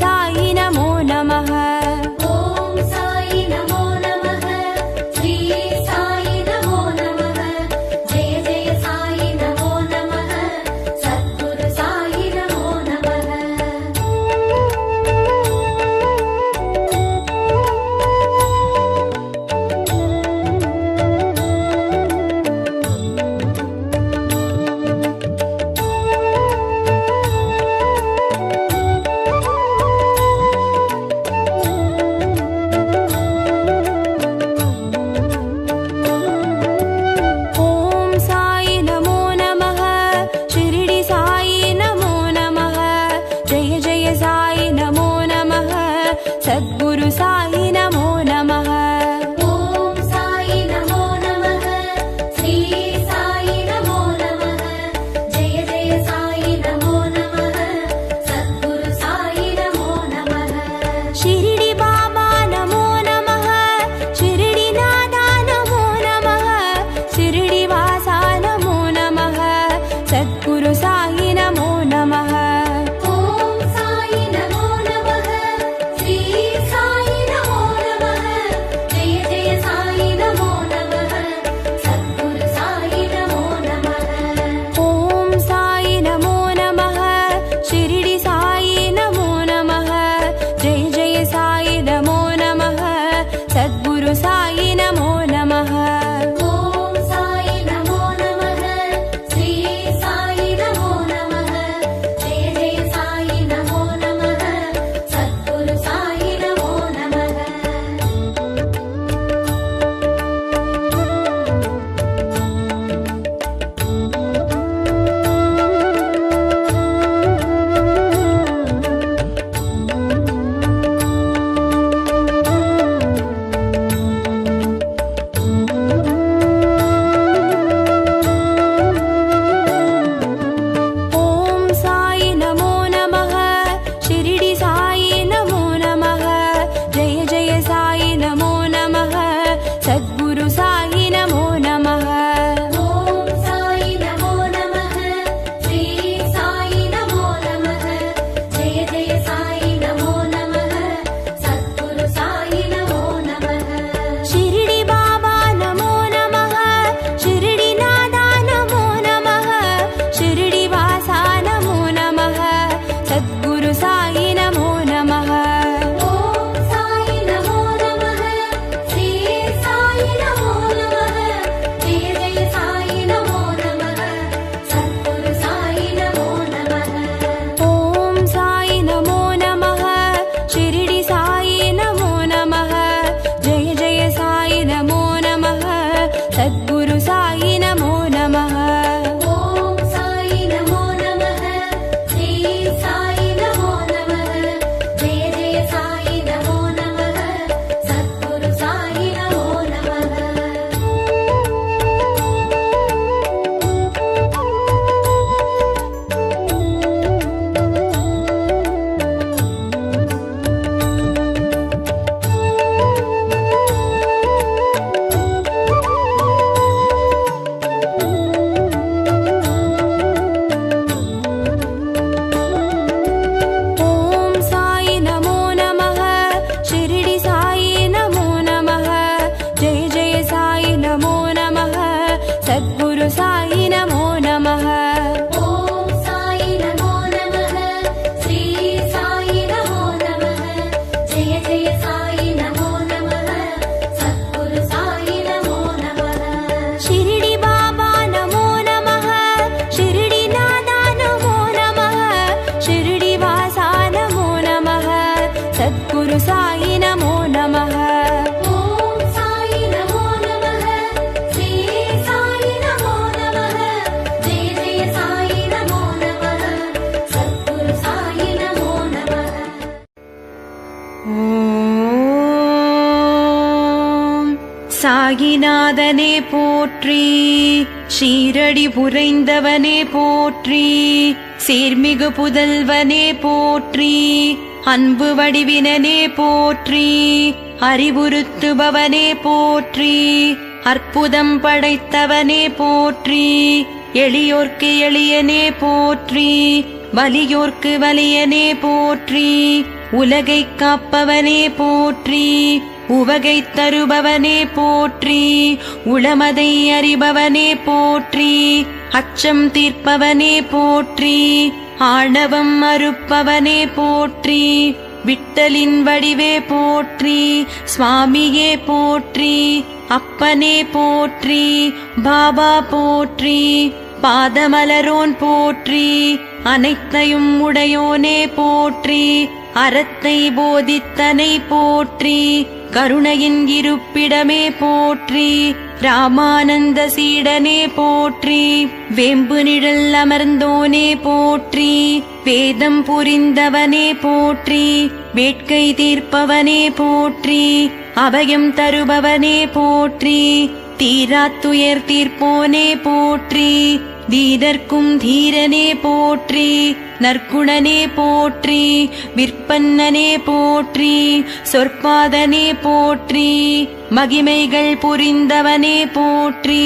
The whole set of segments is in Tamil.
साहि नमो नमः। ശരി சாகிநாதனே போற்றி ஷீரடி புரைந்தவனே போற்றி சீர்மிகு புதல்வனே போற்றி அன்பு வடிவினனே போற்றி அறிவுறுத்துபவனே போற்றி அற்புதம் படைத்தவனே போற்றி எளியோர்க்கு எளியனே போற்றி வலியோர்க்கு வலியனே போற்றி உலகை காப்பவனே போற்றி உவகை தருபவனே போற்றி உளமதை அறிபவனே போற்றி அச்சம் தீர்ப்பவனே போற்றி ஆணவம் அறுப்பவனே போற்றி விட்டலின் வடிவே போற்றி சுவாமியே போற்றி அப்பனே போற்றி பாபா போற்றி பாதமலரோன் போற்றி அனைத்தையும் உடையோனே போற்றி அறத்தை போதித்தனை போற்றி கருணையின் இருப்பிடமே போற்றி ராமானந்த சீடனே போற்றி வேம்பு நிழல் அமர்ந்தோனே போற்றி வேதம் புரிந்தவனே போற்றி வேட்கை தீர்ப்பவனே போற்றி அபயம் தருபவனே போற்றி தீராத்துயர் தீர்ப்போனே போற்றி தீரர்க்கும் தீரனே போற்றி நற்குணனே போற்றி விற்பன்னனே போற்றி சொற்பாதனே போற்றி மகிமைகள் புரிந்தவனே போற்றி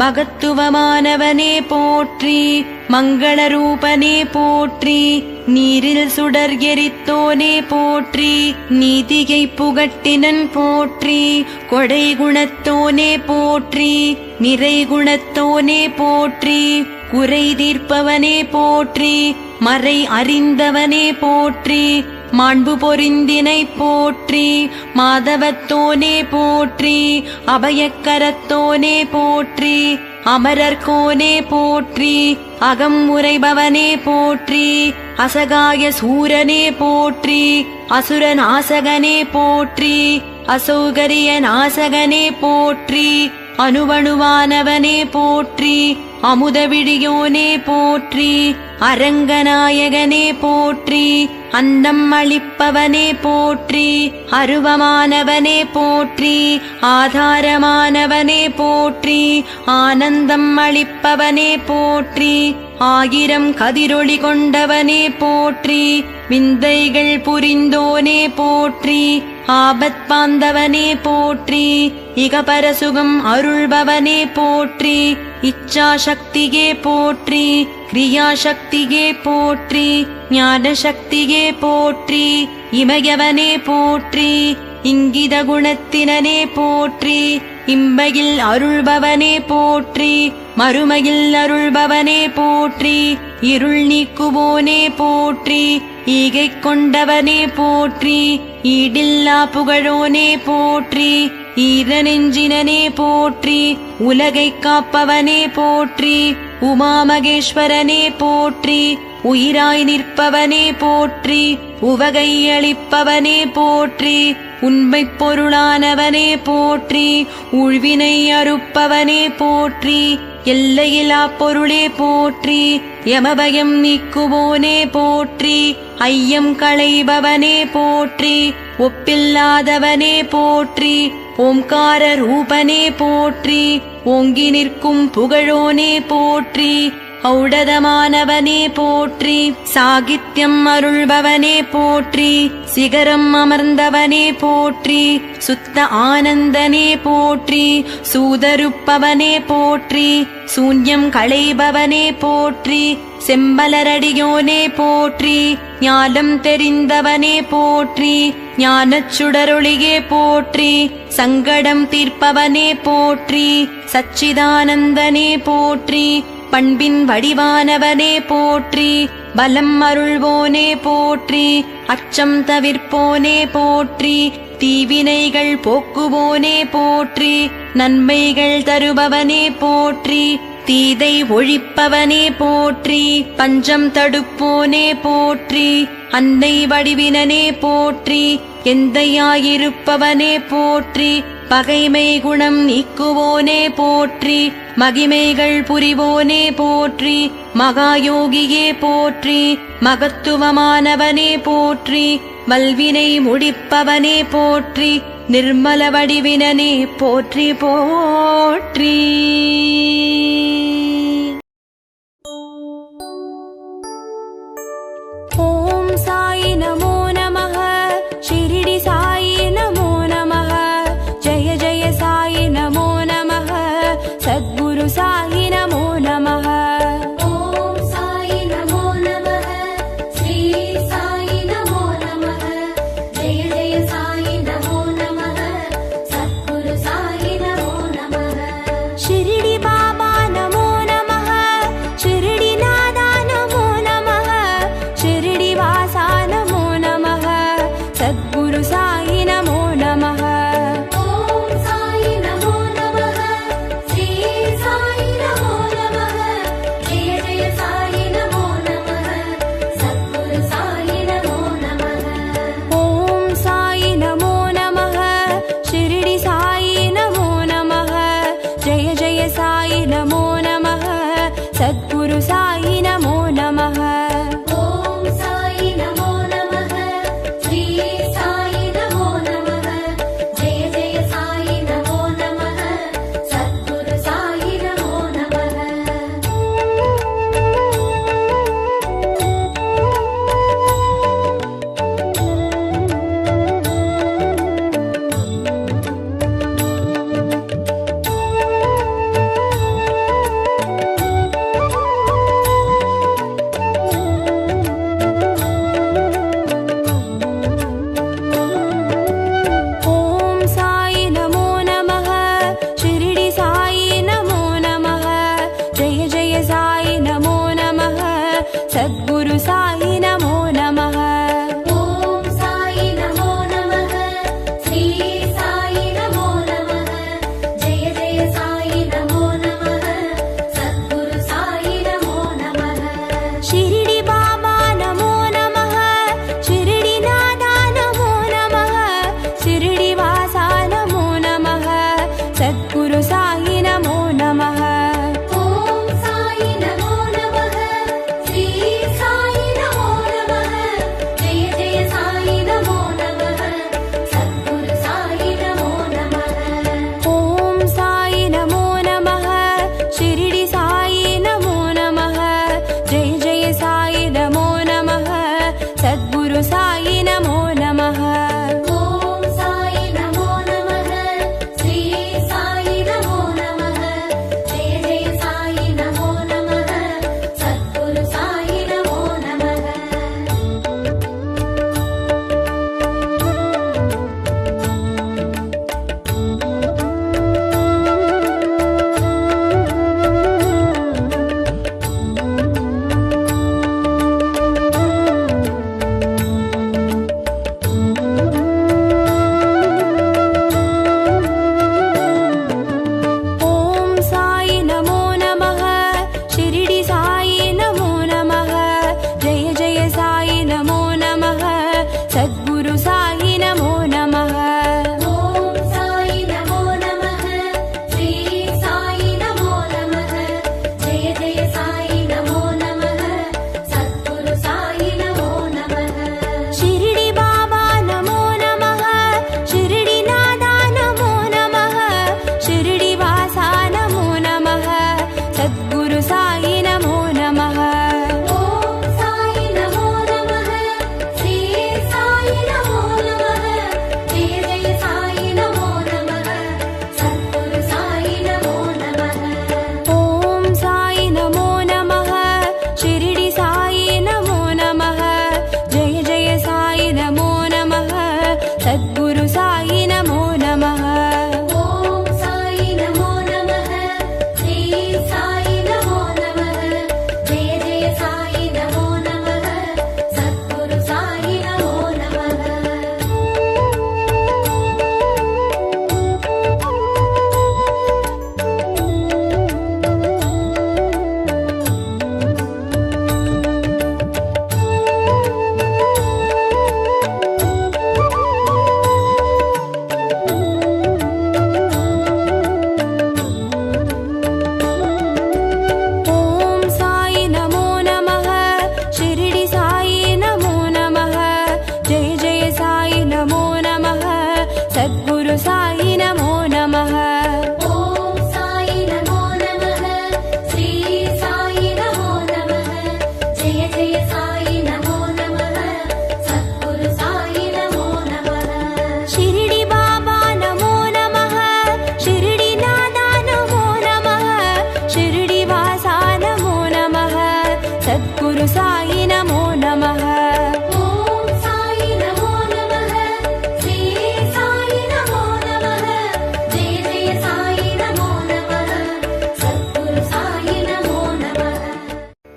மகத்துவமானவனே போற்றி மங்களரூபனே போற்றி நீரில் சுடர் எரித்தோனே போற்றி நீதியை புகட்டினன் போற்றி கொடை குணத்தோனே போற்றி நிறை குணத்தோனே போற்றி குறை தீர்ப்பவனே போற்றி மறை அறிந்தவனே போற்றி மாண்பு பொறிந்தினை போற்றி மாதவத்தோனே போற்றி அபயக்கரத்தோனே போற்றி அமரர்கோனே போற்றி அகம் உரைபவனே போற்றி அசகாய சூரனே போற்றி அசுரநாசகனே போற்றி அசௌகரிய நாசகனே போற்றி அணுவணுவானவனே போற்றி அமுதவிழியோனே போற்றி அரங்கநாயகனே போற்றி அன்னம் அளிப்பவனே போற்றி அருவமானவனே போற்றி ஆதாரமானவனே போற்றி ஆனந்தம் அளிப்பவனே போற்றி ஆயிரம் கதிரொளி கொண்டவனே போற்றி விந்தைகள் புரிந்தோனே போற்றி ஆபத் பாந்தவனே போற்றி இகபரசுகம் அருள்பவனே போற்றி இச்சாசக்தியே போற்றி கிரியாசக்தியே போற்றி ஞானசக்தியே போற்றி இமயவனே போற்றி இங்கித குணத்தினனே போற்றி இம்பையில் அருள்பவனே போற்றி மறுமையில் அருள்பவனே போற்றி இருள் நீக்குவோனே போற்றி ஈகை கொண்டவனே போற்றி ஈடில்லா புகழோனே போற்றி ஈர ஈரநெஞ்சினனே போற்றி உலகை காப்பவனே போற்றி உமாமகேஸ்வரனே போற்றி உயிராய் நிற்பவனே போற்றி உவகை அளிப்பவனே போற்றி உண்மை பொருளானவனே போற்றி உழ்வினை அறுப்பவனே போற்றி எல்லையிலா பொருளே போற்றி யமபயம் நீக்குவோனே போற்றி ஐயம் களைபவனே போற்றி ஒப்பில்லாதவனே போற்றி ஓம்கார ரூபனே போற்றி ஓங்கி நிற்கும் புகழோனே போற்றி ஔடதமானவனே போற்றி சாகித்யம் அருள்பவனே போற்றி சிகரம் அமர்ந்தவனே போற்றி சுத்த ஆனந்தனே போற்றி சூதருப்பவனே போற்றி சூன்யம் களைபவனே போற்றி செம்பலரடியோனே போற்றி ஞானம் தெரிந்தவனே போற்றி ஞானச் சுடரொளியே போற்றி சங்கடம் தீர்ப்பவனே போற்றி சச்சிதானந்தனே போற்றி பண்பின் வடிவானவனே போற்றி பலம் அருள்வோனே போற்றி அச்சம் தவிர்ப்போனே போற்றி தீவினைகள் போக்குவோனே போற்றி நன்மைகள் தருபவனே போற்றி தீதை ஒழிப்பவனே போற்றி பஞ்சம் தடுப்போனே போற்றி அன்னை வடிவினனே போற்றி எந்தையாயிருப்பவனே போற்றி பகைமை குணம் நீக்குவோனே போற்றி மகிமைகள் புரிவோனே போற்றி மகாயோகியே போற்றி மகத்துவமானவனே போற்றி வல்வினை முடிப்பவனே போற்றி நிர்மல வடிவினனே போற்றி போற்றி.